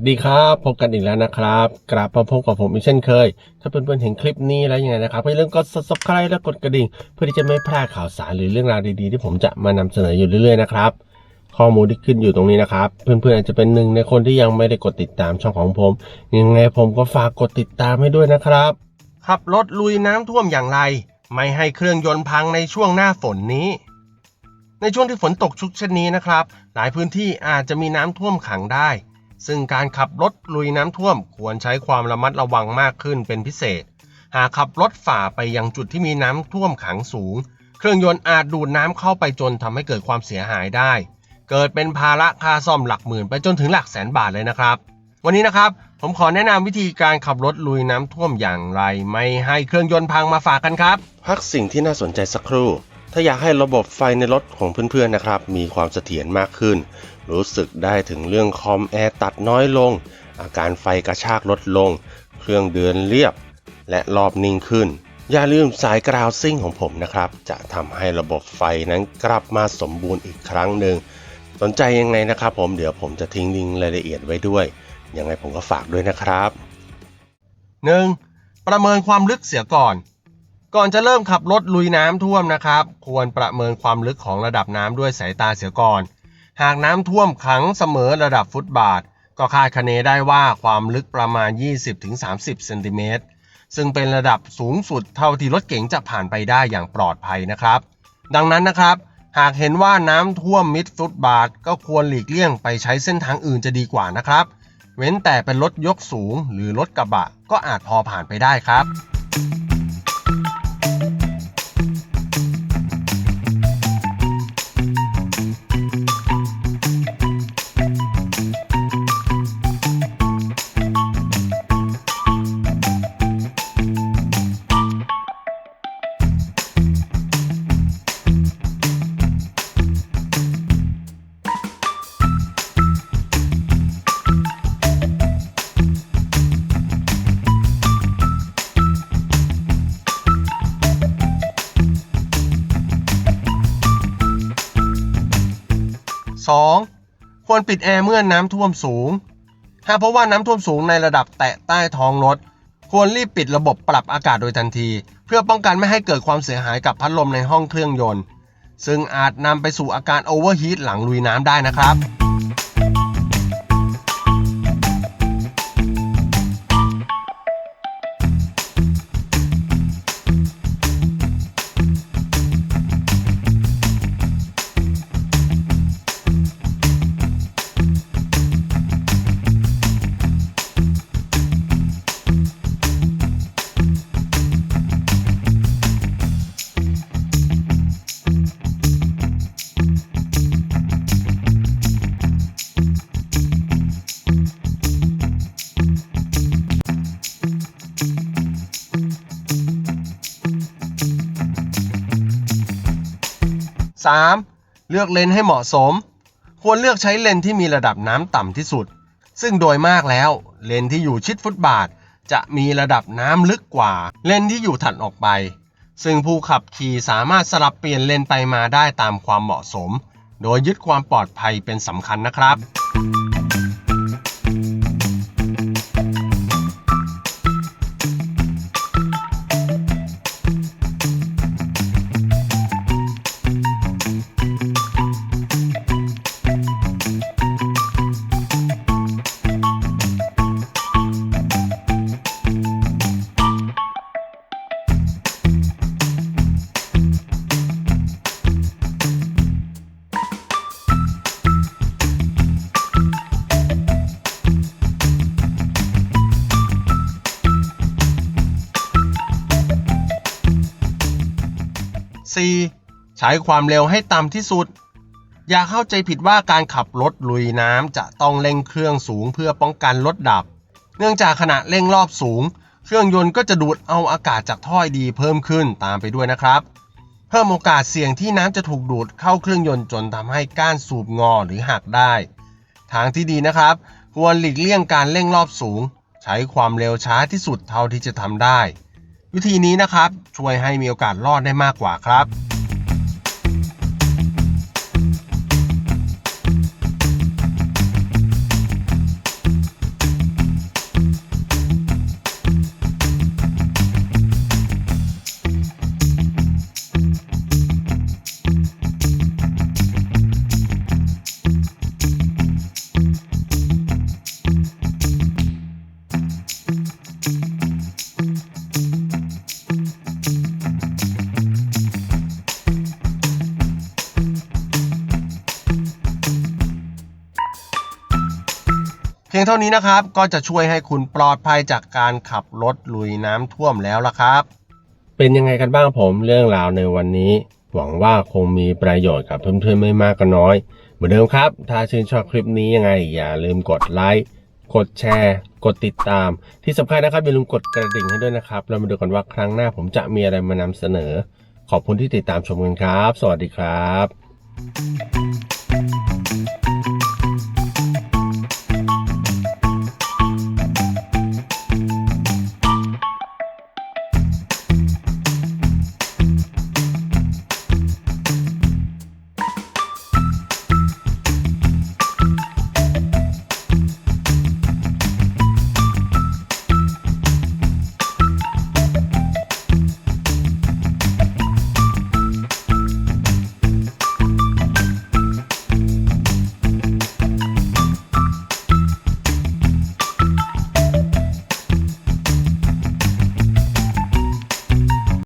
สดีครับพบกันอีกแล้วนะครับกลับมาพบกับผมอีกเช่นเคย ถ้าเพื่อนๆเห็นคลิปนี้แล้วยังไงนะครับให้เรื่องกด subscribe และกดกระดิ่ง เพื่อที่จะไม่พลาดข่าวสารหรือเรื่องราวดีๆ ที่ผมจะมานำเสนออยู่เรื่อยๆนะครับข้อมูลที่ขึ้นอยู่ตรงนี้นะครับ เพื่อนๆอาจจะเป็นหนึ่งในคนที่ยังไม่ได้กดติดตามช่องของผม ยังไงผมก็ฝากกดติดตามให้ด้วยนะครับขับรถลุยน้ำท่วมอย่างไร ไม่ให้เครื่องยนต์พังในช่วงหน้าฝนนี้ในช่วงที่ฝนตกชุกเช่นนี้นะครับ หลายพื้นที่อาจจะมีน้ำท่วมขังได้ ซึ่งการขับรถลุยน้ำท่วมควรใช้ความระมัดระวังมากขึ้นเป็นพิเศษ หากขับรถฝ่าไปยังจุดที่มีน้ำท่วมขังสูง เครื่องยนต์อาจดูดน้ำเข้าไปจนทำให้เกิดความเสียหายได้ เกิดเป็นภาระค่าซ่อมหลักหมื่นไปจนถึงหลักแสนบาทเลยนะครับ วันนี้นะครับผมขอแนะนำวิธีการขับรถลุยน้ำท่วมอย่างไร ไม่ให้เครื่องยนต์พังมาฝากกันครับ พักสิ่งที่น่าสนใจสักครู่ถ้าอยากให้ระบบไฟในรถของเพื่อนๆนะครับ มีความเสถียรมากขึ้น รู้สึกได้ถึงเรื่องคอมแอร์ตัดน้อยลง อาการไฟกระชากลดลง เครื่องเดินเรียบ และรอบนิ่งขึ้น อย่าลืมสายกราวซิ่งของผมนะครับ จะทำให้ระบบไฟนั้นกลับมาสมบูรณ์อีกครั้งหนึ่ง สนใจยังไงนะครับผมเดี๋ยวผมจะทิ้งลิงก์รายละเอียดไว้ด้วย ยังไงผมก็ฝากด้วยนะครับ 1. ประเมินความลึกเสียก่อนก่อนจะเริ่มขับรถลุยน้ำท่วมนะครับ ควรประเมินความลึกของระดับน้ำด้วยสายตาเสียก่อน หากน้ำท่วมขังเสมอระดับฟุตบาท ก็คาดคะเนได้ว่าความลึกประมาณ 20-30 เซนติเมตร ซึ่งเป็นระดับสูงสุดเท่าที่รถเก๋งจะผ่านไปได้อย่างปลอดภัยนะครับ ดังนั้นนะครับ หากเห็นว่าน้ำท่วมมิดฟุตบาท ก็ควรหลีกเลี่ยงไปใช้เส้นทางอื่นจะดีกว่านะครับ เว้นแต่เป็นรถยกสูงหรือรถกระบะก็อาจพอผ่านไปได้ครับ 2. ควรปิดแอร์เมื่อน้ำท่วมสูง หากพบว่าน้ำท่วมสูงในระดับแตะใต้ท้องรถ ควรรีบปิดระบบปรับอากาศโดยทันที เพื่อป้องกันไม่ให้เกิดความเสียหายกับพัดลมในห้องเครื่องยนต์ ซึ่งอาจนำไปสู่อาการโอเวอร์ฮีทหลังลุยน้ำได้นะครับ 3. เลือกเลนให้เหมาะสม ควรเลือกใช้เลนที่มีระดับน้ำต่ำที่สุด ซึ่งโดยมากแล้วเลนที่อยู่ชิดฟุตบาท จะมีระดับน้ำลึกกว่า เลนที่อยู่ถัดออกไป ซึ่งผู้ขับขี่สามารถสลับเปลี่ยนเลนไปมาได้ตามความเหมาะสม โดยยึดความปลอดภัยเป็นสำคัญนะครับ 4. ใช้ความเร็วให้ต่ำที่สุด อย่าเข้าใจผิดว่าการขับรถลุยน้ำจะต้องเร่งเครื่องสูงเพื่อป้องกันรถดับ เนื่องจากขณะเร่งรอบสูง เครื่องยนต์ก็จะดูดเอาอากาศจากท่อไอดีเพิ่มขึ้นตามไปด้วยนะครับ เพิ่มโอกาสเสี่ยงที่น้ำจะถูกดูดเข้าเครื่องยนต์จนทำให้ก้านสูบงอหรือหักได้ ทางที่ดีนะครับ ควรหลีกเลี่ยงการเร่งรอบสูง ใช้ความเร็วช้าที่สุดเท่าที่จะทำได้ วิธีนี้นะครับช่วยให้มีโอกาสรอดได้มากกว่าครับ เท่านี้นะครับ ก็จะช่วยให้คุณปลอดภัยจากการขับรถลุยน้ำท่วมแล้วล่ะครับ เป็นยังไงกันบ้างผมเรื่องราวในวันนี้ หวังว่าคงมีประโยชน์กับเพื่อนๆไม่มากก็น้อย เหมือนเดิมครับ ถ้าชื่นชอบคลิปนี้ยังไง อย่าลืมกดไลค์กดแชร์ กดติดตาม ที่สำคัญนะครับอย่าลืมกดกระดิ่งให้ด้วยนะครับ เรามาดูกันว่าครั้งหน้าผมจะมีอะไรมานำเสนอ ขอบคุณที่ติดตามชมกันครับ สวัสดีครับ